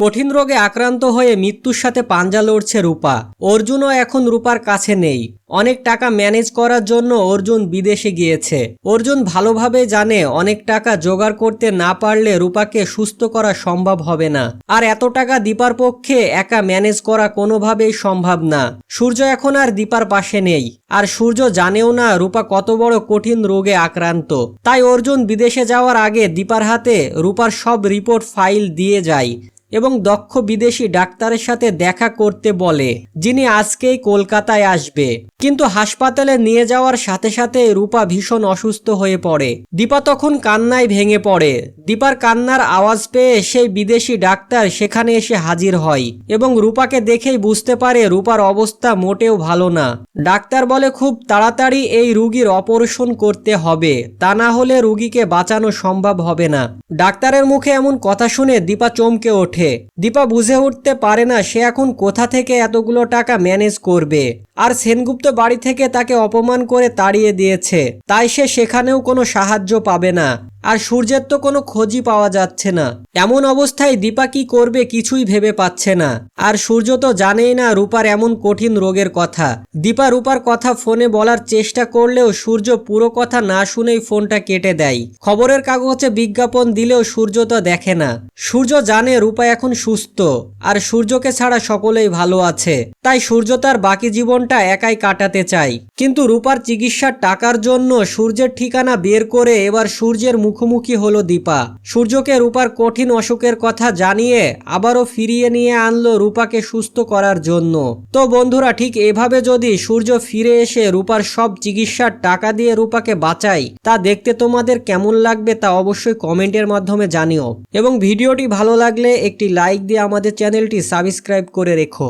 কঠিন রোগে আক্রান্ত হয়ে মৃত্যুর সাথে পাঞ্জা লড়ছে রূপা। অর্জুনও এখন রূপার কাছে নেই। অনেক টাকা ম্যানেজ করার জন্য অর্জুন বিদেশে গিয়েছে। অর্জুন ভালোভাবে জানে অনেক টাকা জোগাড় করতে না পারলে রূপাকে সুস্থ করা সম্ভব হবে না। আর এত টাকা দীপার পক্ষে একা ম্যানেজ করা কোনোভাবেই সম্ভব না। সূর্য এখন আর দীপার পাশে নেই। আর সূর্য জানেও না রূপা কত বড় কঠিন রোগে আক্রান্ত। তাই অর্জুন বিদেশে যাওয়ার আগে দীপার হাতে রূপার সব রিপোর্ট ফাইল দিয়ে যায়। এবং দক্ষ বিদেশি ডাক্তারের সাথে দেখা করতে বলে, যিনি আজকেই কলকাতায় আসবে। কিন্তু হাসপাতালে নিয়ে যাওয়ার সাথে সাথে রূপা ভীষণ অসুস্থ হয়ে পড়ে। দীপা তখন কান্নায় ভেঙে পড়ে। দীপার কান্নার আওয়াজ পেয়ে সেই বিদেশি ডাক্তার সেখানে এসে হাজির হয় এবং রূপাকে দেখেই বুঝতে পারে রূপার অবস্থা মোটেও ভালো না। ডাক্তার বলে, খুব তাড়াতাড়ি এই রুগীর অপারেশন করতে হবে। তা না হলে রুগীকে বাঁচানো সম্ভব হবে না। ডাক্তারের মুখে এমন কথা শুনে দীপা চমকে ওঠে। দীপা বুঝে উঠতে পারে না সে এখন কোথা থেকে এতগুলো টাকা ম্যানেজ করবে। আর সেনগুপ্ত বাড়ি থেকে তাকে অপমান করে তাড়িয়ে দিয়েছে। তাই সে সেখানেও কোনো সাহায্য পাবে না। আর সূর্যের তো কোনো খোঁজই পাওয়া যাচ্ছে না। এমন অবস্থায় দীপা কি করবে কিছুই ভেবে পাচ্ছে না। আর সূর্য তো জানেই না রূপার এমন কঠিন রোগের কথা। দীপা রূপার কথা ফোনে বলার চেষ্টা করলেও সূর্য পুরো কথা না শুনেই ফোনটা কেটে দেয়। খবরের কাগজে বিজ্ঞাপন দিলেও সূর্য তো দেখে না। সূর্য জানে রূপা এখন সুস্থ, আর সূর্যকে ছাড়া সকলেই ভালো আছে। তাই সূর্য তার বাকি জীবনটা একাই কাটাতে চায়। কিন্তু রূপার চিকিৎসার টাকার জন্য সূর্যের ঠিকানা বের করে এবার সূর্যের মুখোমুখি হলো দীপা। সূর্যকে রূপার কঠিন অসুখের কথা জানিয়ে আবারও ফিরিয়ে নিয়ে আনলো রূপাকে সুস্থ করার জন্য। তো বন্ধুরা, ঠিক এভাবে যদি সূর্য ফিরে এসে রূপার সব চিকিৎসার টাকা দিয়ে রূপাকে বাঁচাই তা দেখতে তোমাদের কেমন লাগবে তা অবশ্যই কমেন্টের মাধ্যমে জানিও। এবং ভিডিওটি ভালো লাগলে একটি লাইক দিয়ে আমাদের চ্যানেলটি সাবস্ক্রাইব করে রেখো।